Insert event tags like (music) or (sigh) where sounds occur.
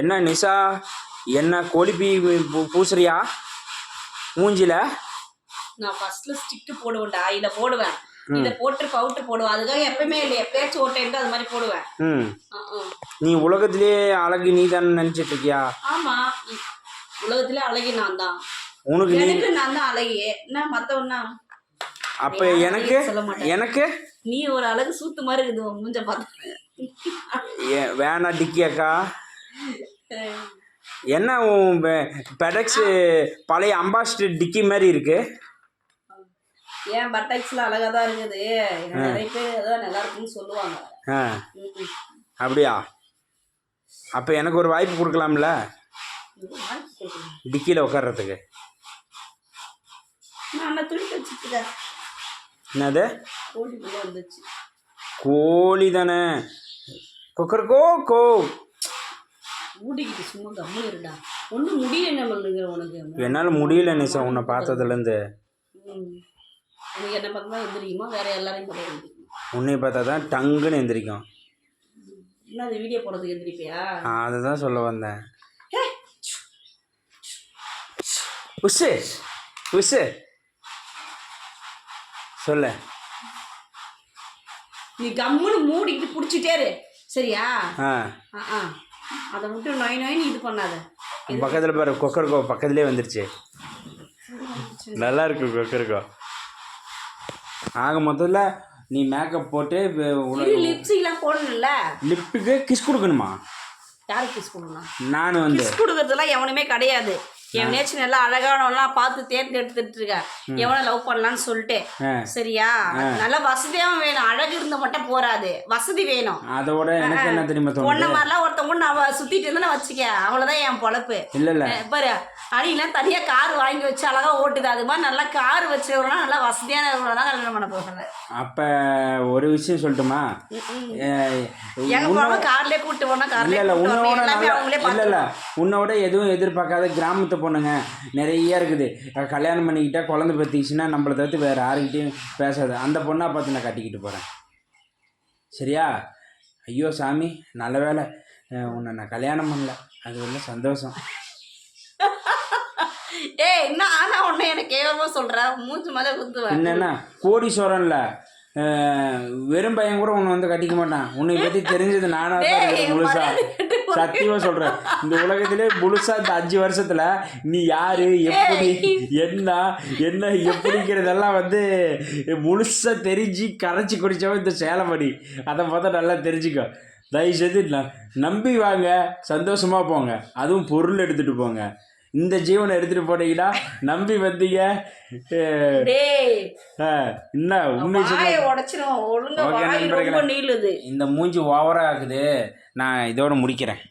என்ன நிஷா? என்ன கொழுப்பி பூசுறியா? மூஞ்சில? நான் ஃபர்ஸ்ட்ல ஸ்டிக்கு போடுவேன்டா. இதை போடுவேன். இதை போட்டு பவுடர் போடுவேன். அதுக்காக எப்பயுமே இல்லை எப்பயாச்சும் ஒரு டைம் தான் அது மாதிரி போடுவேன். நீ உலகத்திலே அழகு நீ தானே நினச்சிட்டு இருக்கியா? ஆமா. உலகத்துல அழகி நான் தான். உனக்கு எனக்கு நான் தான் அழகி. என்ன மத்தவனா அப்போ எனக்கு. எனக்கு? நீ ஒரு அழகு சூத்து மாதிரி இருக்குது மூஞ்ச பார்த்து. வேணா டிக்கி அக்கா. என்ன உன் பெடக்ஸ் பழைய அம்பாசிடர் டிக்கி மாதிரி இருக்கு? ஏன் பட்டாக்ஸ்ல அழகா தான் இருக்குது. நிறைய பேர் அதான் நல்லா இருக்குன்னு சொல்லுவாங்க. அப்படியா? அப்போ எனக்கு ஒரு வாய்ப்பு கொடுக்கலாம்ல. டிக்கியில் உட்கார்றதுக்கு என்னது? கோழி தானே. கொக்கரக்கோ கோ. ஊட்டிக்கிட்டு சும்மா கம்முன்னு இருடா ஒன்றும் முடியல பண்ணுங்க உனக்கு? என்னால் முடியல நிசா உன்னை பார்த்ததுலேருந்து. ம். உனக்கு என்ன பார்த்தா எந்திரிக்குமா? வேற எல்லாரையும் எந்திரிக்குமா? உன்னை பார்த்தா தான் டங்குன்னு எந்திரிக்கும். என்ன அது வீடியோ போடுறதுக்கு எந்திரிப்பியா? அதை தான் சொல்ல வந்தேன். உஷு உஷு சொல்லு. நீ கம்முன்னு மூடிக்கிட்டு பிடிச்சிட்டே சரியா? ஆ ஆ. அதை விட்டு நொய் நொயின்னு இது பண்ணாத. பக்கத்தில் பாரு கொக்கரக்கோ பக்கத்துலேயே வந்துருச்சு. நல்லா இருக்கு கொக்கரக்கோ ஆக மொத்தத்தில் நீ மேக்கப் போட்டு லிப்ஸ்டிக்லாம் போடணும்ல? லிப்புக்கு கிஸ் கொடுக்கணுமா? யாருக்கு கிஸ் கொடுக்கணும்? நான் வந்து. கிஸ் கொடுக்கறதுலாம் எவனுமே கிடையாது. எவனையாச்சும் நல்லா அழகானவன்லாம் பார்த்து தேர்ந்தெடுத்துட்டு இருக்க எவனை லவ் பண்ணலான்னு சொல்லிட்டு. சரியா? நல்ல வசதியாகவும் வேணும். அழகு இருந்தா மட்டும் போறாது. வசதி வேணும். அதோட எனக்கு என்ன தெரியுமா தோணுது? மாதிரிலாம் ஒருத்தவங்க நான் சுத்திட்டு இருந்தேன்னு வச்சுக்க. அவ்வளவுதான் என் பொழப்பு. இல்லை இல்லை. பாரு. அடியெல்லாம் தனியா கார் வாங்கி வச்சு அழகா ஓட்டுது. அது மாதிரி நல்லா கார் வச்சவனா நல்லா வசதியான தான் கல்யாணம் பண்ண போகல அப்போ ஒரு விஷயம் சொல்லட்டுமா? எங்க போனாலும் கார்லயே கூட்டு போனா இல்லை கார்லயே இல்லை உன்னோட இல்லை இல்லை. பார்த்து உன்னோட எதுவும் எதிர்பார்க்காத கிராமத்து பொண்ணுங்க நிறைய இருக்குது. கல்யாணம் பண்ணிக்கிட்டா குழந்தை பற்றிச்சுன்னா நம்மளை தவிர்த்து வேறு யாருக்கிட்டையும் பேசாது. அந்த பொண்ணை பார்த்து நான் கட்டிக்கிட்டு போகிறேன் சரியா? ஐயோ சாமி நல்ல வேலை உன்னை நான் கல்யாணம் பண்ணல. அது வந்து சந்தோஷம். (laughs) ஏய் என்ன ஆனா உன்னை எனக்கு கேவலமா சொல்ற? மூச்சு மேல குத்துவேன் என்னன்னா கோடீஸ்வரன்ல வெறும் பையன் கூட உன்னை வந்து கட்டிக்க மாட்டான். உன்னை பற்றி தெரிஞ்சது நானாக (laughs) முழுசா. சத்தியமா சொல்றேன். இந்த உலகத்திலே முழுசா இந்த அஞ்சு வருஷத்துல நீ யாரு எப்படி என்ன என்ன எப்படிங்கிறதெல்லாம் வந்து முழுசா தெரிஞ்சு கரைச்சி குடிச்சவன் இந்த சேலமணி. அதை பார்த்தா நல்லா தெரிஞ்சுக்கோ. தயவு செய்து நம்பி வாங்க சந்தோஷமா போங்க. அதுவும் பொருள் எடுத்துட்டு போங்க. இந்த ஜீவனை எடுத்துட்டு போனீங்கன்னா நம்பி வந்தீங்க. என்ன உண்மை ஓகே, நண்பர்களே. இந்த மூஞ்சி ஓவரா ஆகுது. நான் இதோட முடிக்கிறேன்.